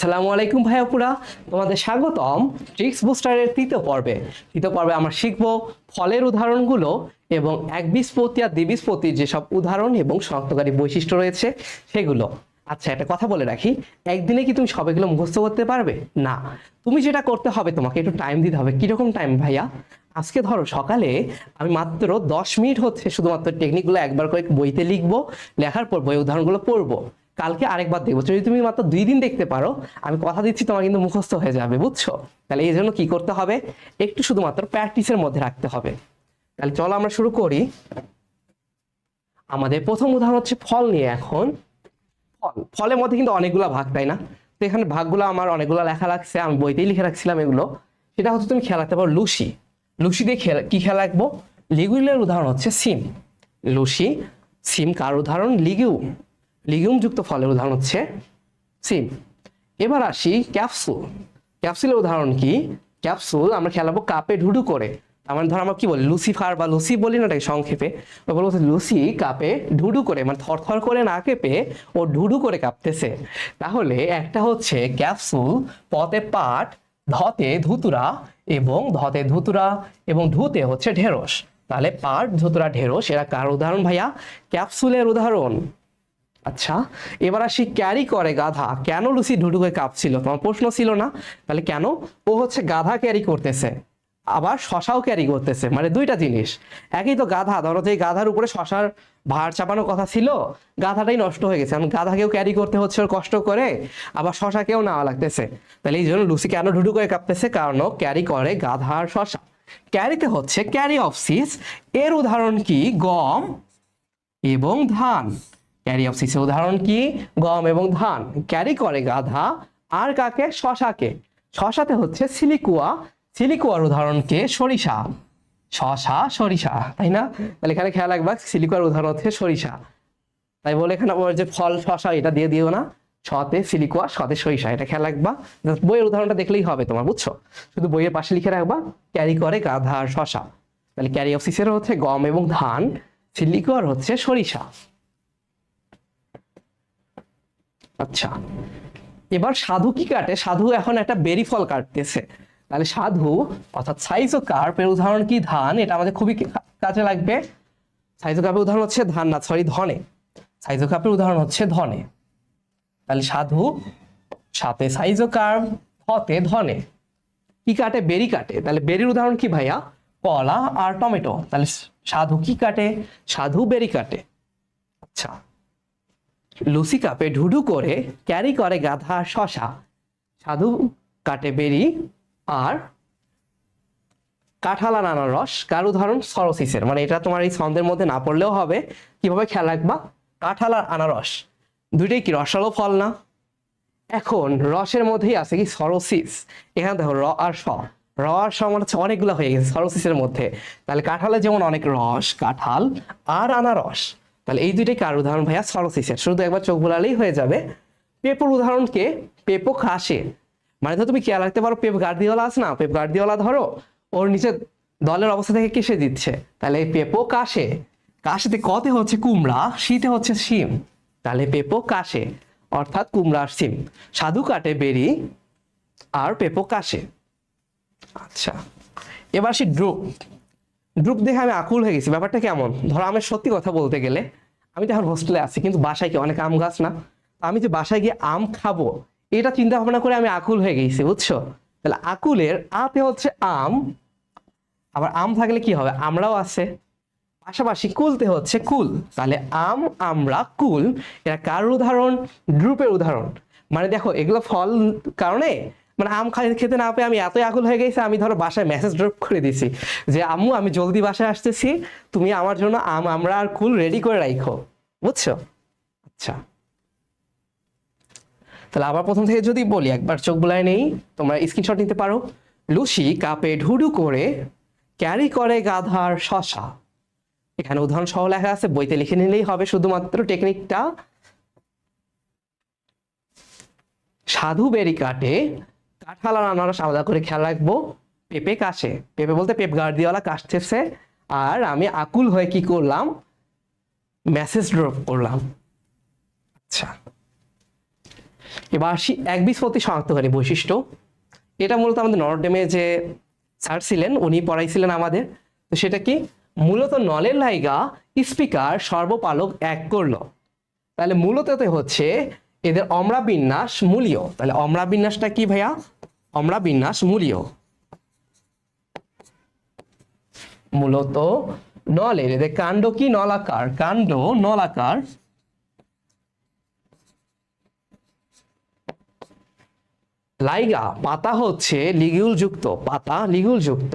সালামু আলাইকুম ভাইয়াপুরা তোমাদের স্বাগতম ট্রিক্স বুস্টারের তৃতীয় পর্বে। তৃতীয় পর্বে আমরা শিখব ফলের উদাহরণগুলো এবং এক একবীজপতি আর দ্বিবীজপতির যেসব উদাহরণ এবং শনাক্তকারী বৈশিষ্ট্য রয়েছে সেগুলো। আচ্ছা একটা কথা বলে রাখি, একদিনে কি তুমি সবগুলো মুখস্থ করতে পারবে? না। তুমি যেটা করতে হবে, তোমাকে একটু টাইম দিতে হবে। কীরকম টাইম ভাইয়া? আজকে ধরো সকালে আমি মাত্র দশ মিনিট হচ্ছে শুধুমাত্র টেকনিকগুলো একবার করে বইতে লিখব, লেখার পর বই উদাহরণগুলো পড়ব। কালকে আরেকবার দেখব। যদি তুমি মাত্র দুই দিন দেখতে পারো, আমি কথা দিচ্ছি, তোমার কিন্তু মুখস্থ হয়ে যাবে, বুঝছ? তাহলে এই জন্য কি করতে হবে? একটু শুধুমাত্র প্র্যাকটিসের মধ্যে রাখতে হবে। তাহলে চলো আমরা শুরু করি। আমাদের প্রথম উদাহরণ হচ্ছে ফল নিয়ে এখন। ফল। ফলের মধ্যে কিন্তু অনেকগুলো ভাগ, তাই না? তো এখানে ভাগগুলো আমার অনেকগুলো লেখা লাগছে, আমি বইতেই লিখে রাখছিলাম এগুলো। সেটা হচ্ছে তুমি খেয়াল রাখতে পারো, লুসি। লুসি দিয়ে খেলা কি খেয়াল রাখব? লিগুলের উদাহরণ হচ্ছে সিম। লুসি, সিম কার উদাহরণ? লিগিউম লিগিউমযুক্ত ফলের উদাহরণ হচ্ছে সিম। এবার আসি ক্যাপসুল। ক্যাপসুলের উদাহরণ কি? ক্যাপসুল আমরা খেলাবো কাপে ঢুডু করে। তার মানে ধর আমরা কি বলি? লুসিফার বা লুসি বলি না এটাকে সংক্ষেপে। বলব লুসি কাপে ঢুডু করে মানে থরথর করে না কেঁপে ও ঢুডু করে কাঁপতেছে। তাহলে একটা হচ্ছে ক্যাপসুল পথে পাট, ধতে ধুতুরা এবং ধতে ধুতুরা এবং ধুতে হচ্ছে ঢেঁড়স। তাহলে পাট, ধুতুরা, ঢেঁড়স, এরা কার উদাহরণ ভাইয়া? ক্যাপসুলের উদাহরণ। আচ্ছা এবার আসি ক্যারি করে গাধা। কেন লুসি ঢুডুকে কাঁপছিল? তোমার প্রশ্ন ছিল না? তাহলে কেন? ও হচ্ছে গাধা ক্যারি করতেছে, আবার শশাও ক্যারি করতেছে মানে দুইটা জিনিস। একই তো গাধা, ধরো যে গাধার উপরে শশার ভার চাপানোর কথা ছিল, গাধাটাই নষ্ট হয়ে গেছে। এখন গাধাকেও ক্যারি করতে হচ্ছে ওর কষ্ট করে, আবার শশাকেও নেওয়া লাগতেছে। তাহলে এই জন্য লুসি কেন ঢুডু করে কাঁপতেছে? কারণ ও ক্যারি করে গাধার শশা। ক্যারিতে হচ্ছে ক্যারি অফ সিস এর উদাহরণ কি? গম এবং ধান। ক্যারি অফ সিসের উদাহরণ কি? গম এবং ধান। ক্যারি করে গাধা। আর কাকে? শশাকে। শশাতে হচ্ছে সিলিকুয়া। সিলিকুয়ার উদাহরণ কে? সরিষা। শশা, সরিষা, তাই না? তাহলে এখানে খেয়াল রাখবা, সিলিকুয়ার উদাহরণ হচ্ছে সরিষা। তাই বলে এখানে ওর যে ফল, শশা, এটা দিয়ে দিও না। সতে সিলিকুয়া সতে সরিষা, এটা খেয়াল রাখবা। বইয়ের উদাহরণটা দেখলেই হবে তোমার, বুঝছ? শুধু বইয়ের পাশে লিখে রাখবা ক্যারি করে গাধা আর শশা। তাহলে ক্যারি অফ সিসের হচ্ছে গম এবং ধান, সিলিকুয়ার হচ্ছে সরিষা। আচ্ছা। এবার সাধু কি কাটে? সাধু এখন একটা বেরি ফল কাটতেছে। তাহলে সাধু, অর্থাৎ সাইজো কার্পের উদাহরণ কি? ধান, এটা আমাদের খুবই কাজে লাগবে। সাইজো কার্পের উদাহরণ হচ্ছে ধান না সরি ধনে। সাইজো কার্পের উদাহরণ হচ্ছে ধনে। তাহলে সাধু, সাথে সাইজো কার্প, হতে ধনে। কি কাটে? বেরি কাটে। তাহলে বেরির উদাহরণ কি ভাইয়া? কলা আর টমেটো। তাহলে সাধু কি কাটে? সাধু বেরি কাটে। আচ্ছা। লুসি কাপে ঢুডু করে ক্যারি করে গাধা শশা। সাধু কাটে বেরি আর কাঁঠাল আর আনারস কার উদাহরণ? সরসিসের। মানে এটা তোমার এই ছন্দের মধ্যে না পড়লেও হবে। কীভাবে খেয়াল রাখবা? কাঁঠাল আর আনারস। দুইটাই কি রসালো ফল না? এখন রসের মধ্যেই আছে কি সরসিস? এখানে দেখো র আর স। র আর স মানে হচ্ছে অনেকগুলো হয়ে গেছে সরসিসের মধ্যে। তাহলে কাঁঠালে যেমন অনেক রস, কাঁঠাল আর আনারস। তাহলে এই দুইটাই কার উদাহরণ ভাইয়া? সরসিসের শুধু একবার চোখ বোলালেই হয়ে যাবে। পেপোর উদাহরণকে, পেপো খাসে। মানে ধর তুমি খেয়াল রাখতে পারো, পেপ গার্দিওলা আছে না? পেপ গার্দিওলা ধরো, ওর নিচে দলের অবস্থা থেকে কেসে দিচ্ছে। তাহলে এই পেপো কাশে কাশেতে কতে হচ্ছে কুমড়া, শীতে হচ্ছে শিম। তাহলে পেপো কাশে অর্থাৎ কুমড়া আর সিম সাধু কাটে বেরি আর পেপো কাশে আচ্ছা। এবার আসি ড্রুপ ড্রুপ দেখে আমি আকুল হয়ে গেছি। ব্যাপারটা কেমন? ধরো আমি সত্যি কথা বলতে গেলে, আমি তো এখন হোস্টেলে আছি, কিন্তু বাসায় কি অনেক আম গাছ না? আমি যে বাসায় গিয়ে আম খাব, এটা চিন্তা ভাবনা করে আমি আকুল হয়ে গেছি, বুঝছ? তাহলে আকুলের আতে হচ্ছে আম। আবার আম থাকলে কি হবে? আমরাও আছে। পাশাপাশি কুলতে হচ্ছে কুল। তাহলে আম আমরা কুল, এরা কার উদাহরণ? ড্রুপের উদাহরণ। মানে দেখো, এগুলো ফল কারণে? মানে আম খাই খেতে না পেয়ে আমি এতই আকুল হয়ে গেছি, আমি ধরো বাসায় মেসেজ ড্রপ করে দিছি যে, আম্মু, আমি জলদি বাসায় আসতেছি, তুমি আমার জন্য আম আমরা আর কুল রেডি করে রাখো বুঝছ? আচ্ছা। তাহলে আবার প্রথম থেকে যদি বলি, একবার চোখ বোলায় নেই, তোমরা স্ক্রিনশট নিতে পারো। লুসি কাপে ঢুডু করে ক্যারি করে গাধার শশা। এখানে উদাহরণ সহ লেখা আছে, বইতে লিখে নিলেই হবে শুধুমাত্র টেকনিকটা সাধু বেরি কাটে কাঁঠাল আনারস আলাদা করে খেয়াল রাখব। পেঁপে কাশে পেঁপে বলতে পেপ গার্দিওয়ালা কাশতেছে আর আমি আকুল হয়ে কি করলাম? মেসেজ ড্রপ করলাম। আচ্ছা। এবার আসি একবীজপত্রী শনাক্তকারী বৈশিষ্ট্য। এটা মূলত আমাদের নরডেমে যে স্যার ছিলেন, উনি পড়াইছিলেন আমাদের। তো সেটা কি? মূলত নলের লাইগা স্পিকার সর্বপালক এক করল। তাহলে মূলত হচ্ছে এদের অমরা বিন্যাস মূলীয়। তাহলে অমরা বিন্যাসটা কি ভাইয়া? অমরা বিন্যাস মূলীয়। মূলত নলের, এদের কাণ্ড কি? নলাকার। কাণ্ড, নলাকার। লাইগা, পাতা হচ্ছে লিগুল যুক্ত পাতা লিগুল যুক্ত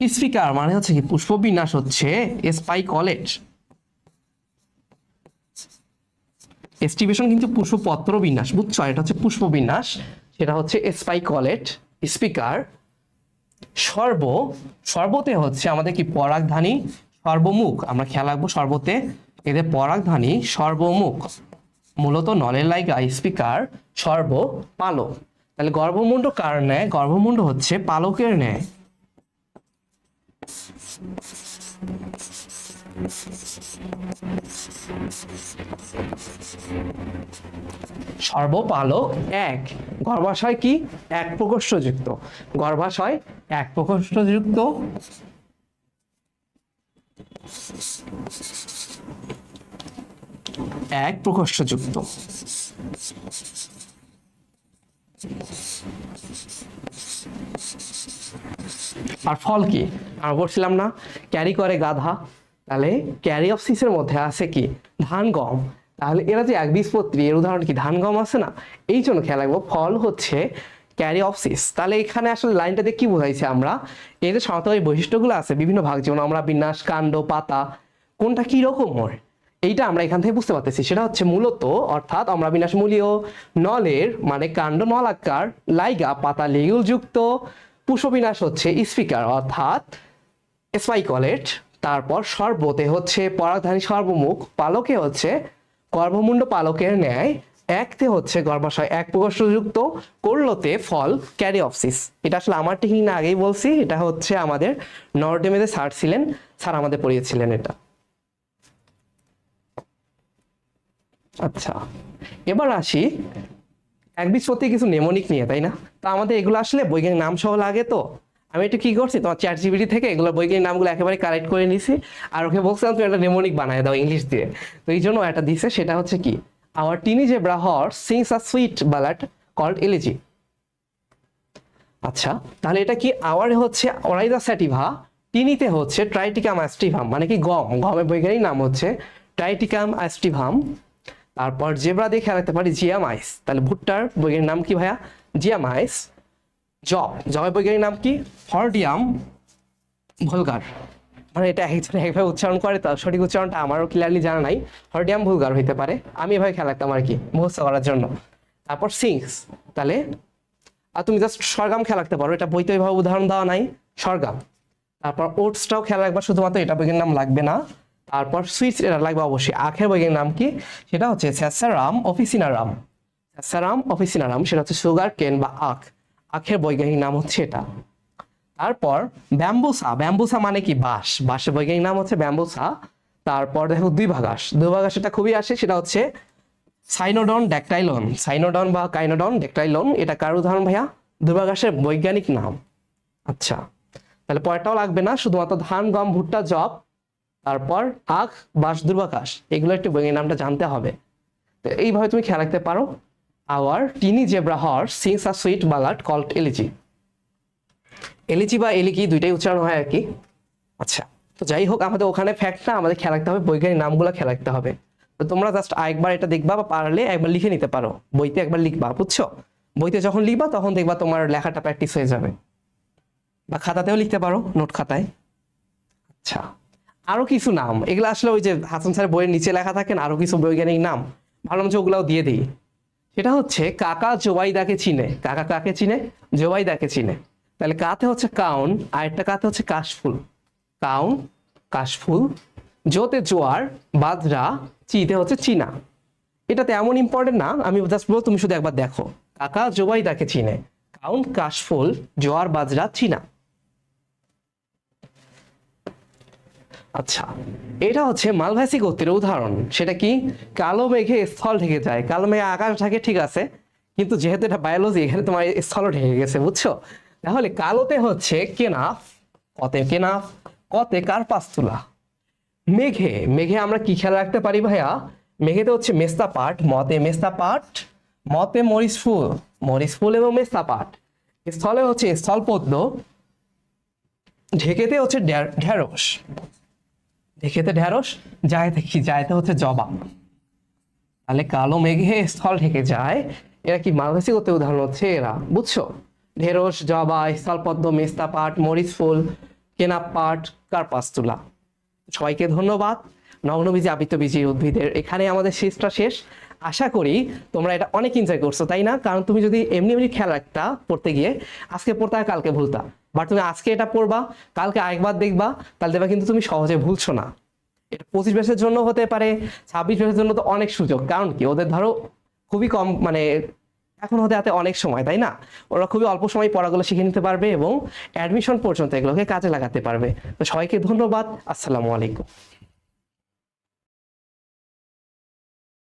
স্পিকার মানে হচ্ছে কি? পুষ্পবিন্যাস হচ্ছে স্পাই এস্টিভেশন কিন্তু পুষ্পপত্র বিন্যাস, বুঝছ? এটা হচ্ছে পুষ্প পুষ্পবিন্যাস সেটা হচ্ছে স্পাই কলেট স্পিকার সর্ব, সর্বতে হচ্ছে আমাদের কি? পরাগধানী, সর্বমুখ, আমরা খেয়াল রাখব সর্বতে, এদের পরাগধানী, সর্বমুখ, মূলত নলের লাইগা স্পিকার সর্ব, পালক। তাহলে গর্ভমুণ্ড কার ন্যায়? গর্ভমুণ্ড হচ্ছে পালকের ন্যায়। সর্বপালক এক। গর্ভাশয় কি? এক প্রকোষ্ঠযুক্ত। গর্ভাশয় এক প্রকোষ্ঠযুক্ত। এক প্রকোষ্ঠযুক্ত। আর ফল কি? আর বলছিলাম না। ক্যারি করে গাধা। তাহলে ক্যারি অফ সিসের মধ্যে আছে কি? ধান গম। তাহলে এরা যে একবীজপত্রী, এর উদাহরণ কি? ধান গম আছে না? এই জন্য খেয়াল রাখব, ফল হচ্ছে ক্যারি অফ সিস তাহলে এখানে আসলে লাইনটা দিয়ে কি বোঝাইছে আমরা? এর যে সনাতনী বৈশিষ্ট্যগুলো আছে, বিভিন্ন ভাগ, যেমন আমরা বিন্যাস, কাণ্ড, পাতা, কোনটা কি রকম হয়? এইটা আমরা এখান থেকে বুঝতে পারতেছি। সেটা হচ্ছে মূলত, অর্থাৎ আমরা বিনাশ মূলীয় নলের মানে কাণ্ড, নলাকার, লাইগা, পাতা লেগুল যুক্ত পুষ্পবিনাশ হচ্ছে স্পিকার, অর্থাৎ স্পাইকলেট। তারপর সর্বতে হচ্ছে পরাগধানী সর্বমুখ, পালকে হচ্ছে গর্ভমুণ্ড পালকের ন্যায়, একতে হচ্ছে গর্ভাশয়, এক প্রকোষ্ঠযুক্ত করলোতে ফল ক্যারি অফসিস এটা আসলে আমার টেকনিক না, আগেই বলছি, এটা হচ্ছে আমাদের নর্ডেমেদে স্যার ছিলেন, স্যার আমাদের পড়িয়েছিলেন এটা। আচ্ছা এবার আসি একবীজপত্রী কিছু নেমনিক নিয়ে, তাই না? তা আমাদের এগুলো আসলে বৈজ্ঞানিক নাম সহ লাগে তো? আমি একটু কি করছি? তোমার চ্যাট জিবিটি থেকে এগুলো বৈজ্ঞানিক নামগুলো একেবারে কালেক্ট করে নিছি। আর ওকে বলছিলাম তুমি একটা নেমনিক বানায় দাও ইংলিশ দিয়ে। তো এই জন্য একটা দিছে, সেটা হচ্ছে কি? Our tiny zebra horse sings a sweet ballad called elegy আচ্ছা তাহলে এটা কি আওয়ার হচ্ছে অরাইদা স্যাটিভা টিনিতে হচ্ছে ট্রাইটিকাম অ্যাস্টিভাম মানে কি গম? গমের বৈজ্ঞানিক নাম হচ্ছে ট্রাইটিকাম অ্যাস্টিভাম তারপর জেব্রা দিয়ে খেয়াল রাখতে পারি জিয়ামাইস তাহলে ভুট্টার বৈজ্ঞানিক নাম কি ভাইয়া? জিয়ামাইস জব জবের বৈজ্ঞানিক নাম কি? হর্ডিয়াম ভুলগার। মানে এটা একজন একভাবে উচ্চারণ করে তার সঠিক উচ্চারণটা আমারও ক্লিয়ারলি জানা নাই। হর্ডিয়াম ভুলগার হইতে পারে। আমি এভাবে খেয়াল রাখতাম আর কি মুখস্থ করার জন্য। তারপর সিংস তাহলে আর তুমি জাস্ট সরগাম খেয়াল রাখতে পারো এটা বইতে ওইভাবে উদাহরণ দেওয়া নাই সরগাম। তারপর ওটসটাও খেয়াল রাখবা শুধুমাত্র এটা বৈজ্ঞানিক নাম লাগবে না। তারপর সুইচ এটা লাগবে অবশ্যই আখের বৈজ্ঞানিক নাম কি? সেটা হচ্ছে স্যাসারাম অফিসিনারাম। স্যাসারাম অফিসিনারাম সেটা হচ্ছে সুগার কেন বা আখ। আখের বৈজ্ঞানিক নাম হচ্ছে এটা। তারপর ব্যাম্বুসা ব্যাম্বুসা মানে কি? বাঁশ। বাঁশের বৈজ্ঞানিক নাম হচ্ছে ব্যাম্বুসা। তারপর দেখো দুই ভাগাস দুই ভাগাস এটা খুবই আসে, সেটা হচ্ছে সাইনোডন ডেকটাইলন। সাইনোডন বা কাইনোডন ডেকটাইলন, এটা কার উদাহরণ ভাইয়া? দুর্বাঘাসের বৈজ্ঞানিক নাম। আচ্ছা তাহলে পরেরটাও লাগবে না, শুধুমাত্র ধান, গম, ভুট্টা জব তারপর আখ, বাঁশ দুর্বাঘাস এগুলো একটু বৈজ্ঞানিক নামটা জানতে হবে। তো এইভাবে তুমি খেয়াল রাখতে পারো। Our tiny zebra horse sings a sweet ballad called elegy. Elegy বা এলিকি দুইটাই উচ্চারণ হয় আর কি। আচ্ছা তো যাই হোক, আমাদের ওখানে ফ্যাক্টটা আমাদের খেয়াল রাখতে হবে, বৈজ্ঞানিক নামগুলো খেয়াল রাখতে হবে। তো তোমরা জাস্ট একবার এটা দেখবা বা পারলে একবার লিখে নিতে পারো, বইতে একবার লিখবা, বুঝছ? বইতে যখন লিখবা তখন দেখবা তোমার লেখাটা প্র্যাকটিস হয়ে যাবে। বা খাতাতেও লিখতে পারো, নোট খাতায়। আচ্ছা আরও কিছু নাম, এগুলো আসলে ওই যে হাসান স্যারের বইয়ের নিচে লেখা থাকেন আরও কিছু বৈজ্ঞানিক নাম ভালো মতো ওগুলাও দিয়ে দিই। সেটা হচ্ছে কাকা জোবাইদাকে চিনে। কাকা কাকে চিনে? জোবাইদাকে চিনে। তাহলে কাতে হচ্ছে কাউন, আর একটা কাতে হচ্ছে কাশফুল। কাউন, কাশফুল, জোতে জোয়ার, বাজরা, চিতে হচ্ছে চীনা। এটা তেমন ইম্পর্টেন্ট না, আমি জাস্ট বলব তুমি শুধু একবার দেখো। কাকা জোবাইদাকে চিনে। কাউন, কাশফুল, জোয়ার, বাজরা, চীনা। আচ্ছা এটা হচ্ছে মালভাসী গোত্রের উদাহরণ। সেটা কি? কালো মেঘে স্থল ঢেকে যায়। কালো মেঘে আকাশ ঢাকে, ঠিক আছে। কিন্তু যেহেতু এটা বায়োলজি এখানে তোমার স্থল ঢেকে গেছে, বুঝছ? তাহলে কালোতে হচ্ছে কেনাফ কতে কেনাফ কতে কার্পাস তুলা মেঘে মেঘে আমরা কি খেয়াল রাখতে পারি ভাইয়া? মেঘেতে হচ্ছে মেস্তা পাট, মতে মেস্তা পাট, মতে মরিচ ফুল মরিচ ফুল এবং মেস্তা পাট। স্থলে হচ্ছে স্থলপদ্ম ঢেকেতে হচ্ছে ঢ্যাঁড়স। ঢেকেতে ঢ্যাঁড়স যায়তে কি? যায়তে হচ্ছে জবা। তাহলে কালো মেঘে স্থল ঢেকে যায়। এরা কি মালভাসী করতে উদাহরণ হচ্ছে এরা? বুঝছ? ঢেঁড়স, জবা, স্থলপদ্ম, মেস্তা পাট, মরিচ ফুল কেনা পাট, কার্পাস তুলা। সবাইকে ধন্যবাদ। নগ্নবীজি আবৃতবীজি উদ্ভিদের এখানে আমাদের শেষটা শেষ। আশা করি তোমরা এটা অনেক এনজয় করছ, তাই না? কারণ তুমি যদি এমনি এমনি খেয়াল রাখতা পড়তে গিয়ে, আজকে পড়তা কালকে ভুলতা। বাট তুমি আজকে এটা পড়বা, কালকে আরেকবার দেখবা, তাহলে দেখবা কিন্তু তুমি সহজে ভুলছো না। এটা পঁচিশ বছরের জন্য হতে পারে, ছাব্বিশ বছরের জন্য তো অনেক সুযোগ। কারণ কি? ওদের ধরো খুবই কম মানে এখন হতে হাতে অনেক সময়, তাই না? ওরা খুবই অল্প সময় পড়াগুলো শিখে নিতে পারবে এবং অ্যাডমিশন পর্যন্ত এগুলোকে কাজে লাগাতে পারবে। তো সবাইকে ধন্যবাদ। আসসালামু আলাইকুম।